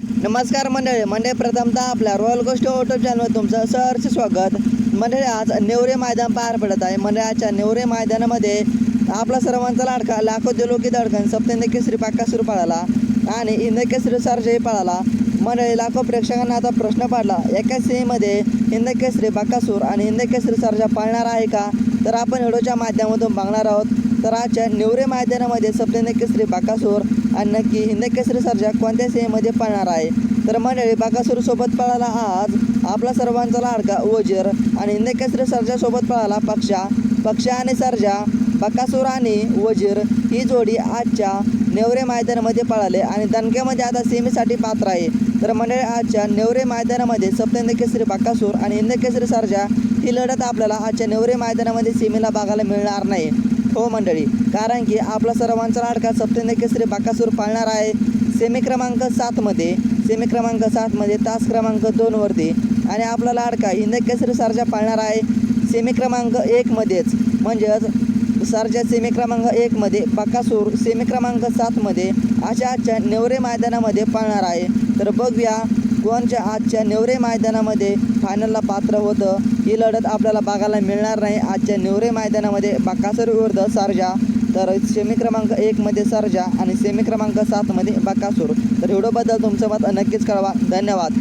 नमस्कार मंडळी मंडळी प्रथमतः आपल्या रॉयल गोष्ट युट्यूब चॅनलवर तुमचं सहर्ष स्वागत. मंडळी आज नेवरे मैदान पार पडत आहे. मंडळी आजच्या नेवरे मैदानामध्ये आपला सर्वांचा लाडका लाखो दिलोकी धडकन सप्तेंद्र केसरी पाकासूर पळाला आणि इंद केसरी सरजही पळाला. मंडळी लाखो प्रेक्षकांना आता प्रश्न पडला. एका सीमध्ये हिंद केसरी बाकासूर आणि हिंद केसरी सरजा पाळणार आहे का? तर आपण व्हिडिओच्या माध्यमातून बघणार आहोत. तर आजच्या निवरे मैदानामध्ये सप्तेंद्र केसरी बाकासूर आणि नक्की हिंद केसरी सर्जा कोणत्या सेमध्ये पळणार आहे? तर मंडळी बाकासूरसोबत पळाला आज आपला सर्वांचा लाडका वजीर आणि हिंद केसरी पळाला पक्षा पक्षा आणि सर्जा बकासूर आणि वजीर ही जोडी आजच्या नेवरे मैदानामध्ये पळाले आणि दणक्यामध्ये आता सेमीसाठी पात्र आहे. तर मंडळी आजच्या नेवरे मैदानामध्ये सप्तंद केसरी बाकासूर आणि इंद्रकेसरी सर्जा ही लढत आपल्याला आजच्या नेवरे मैदानामध्ये सेमीला बघायला मिळणार नाही. हो मंडळी कारण की आपला सर्वांचा लाडका सप्तंद केसरी बाकासूर पाळणार आहे. सेमी क्रमांक सातमध्ये सेमी क्रमांक सातमध्ये तास क्रमांक दोनवरती आणि आपला लाडका इंद्रकेसरी सर्जा पाळणार आहे. सेमी क्रमांक एकमध्येच म्हणजेच सरजा सेमी क्रमांक एकमध्ये बकासूर सेमी क्रमांक सातमध्ये अशा आजच्या नेवरे मैदानामध्ये पाळणार आहे. तर बघूया कोणच्या आजच्या नेवरे मैदानामध्ये फायनलला पात्र होतं. ही लढत आपल्याला बघायला मिळणार नाही. आजच्या नेवरे मैदानामध्ये बकासूर विरुद्ध सरजा. तर सेमी क्रमांक एकमध्ये सरजा आणि सेमी क्रमांक सातमध्ये बकासूर तर एवढंबद्दल तुमचं मत नक्कीच कळवा. धन्यवाद.